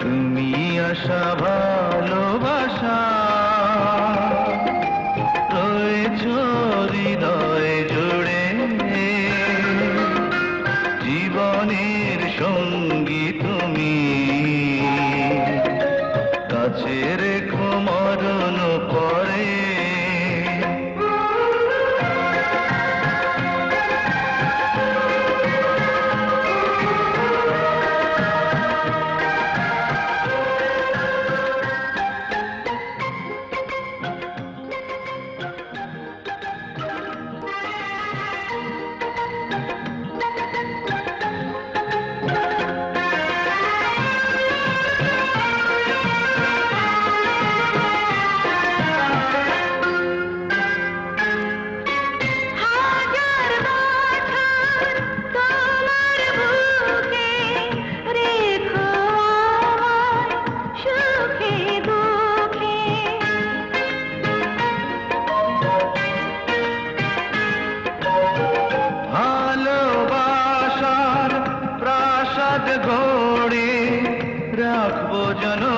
তুমি আশা ভালোবাসা। জীবনের সঙ্গী তুমি। কাছে গড়ে রাখব জনম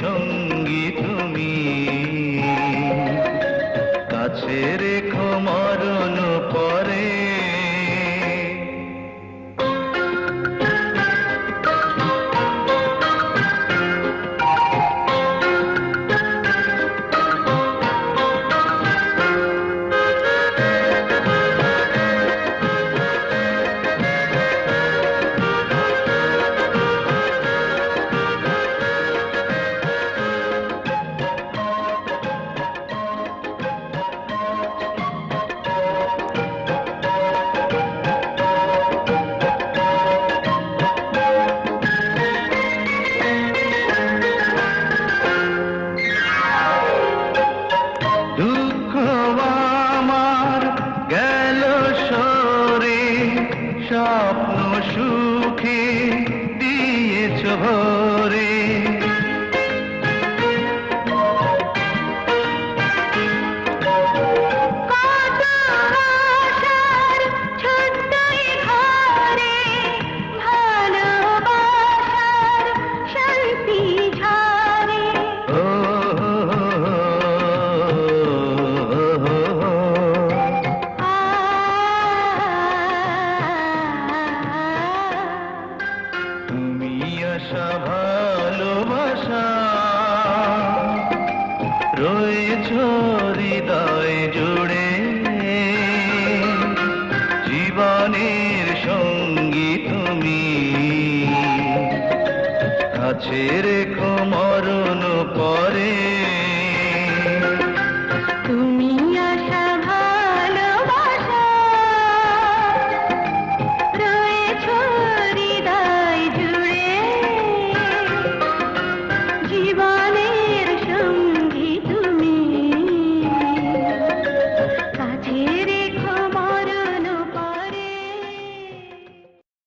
সঙ্গী তুমি। কাছে हो আশা ভালোবাসা। রয়েছ হৃদয় জুড়ে। জীবনের সঙ্গী তুমি। কাছে রেখো মরণ পরে।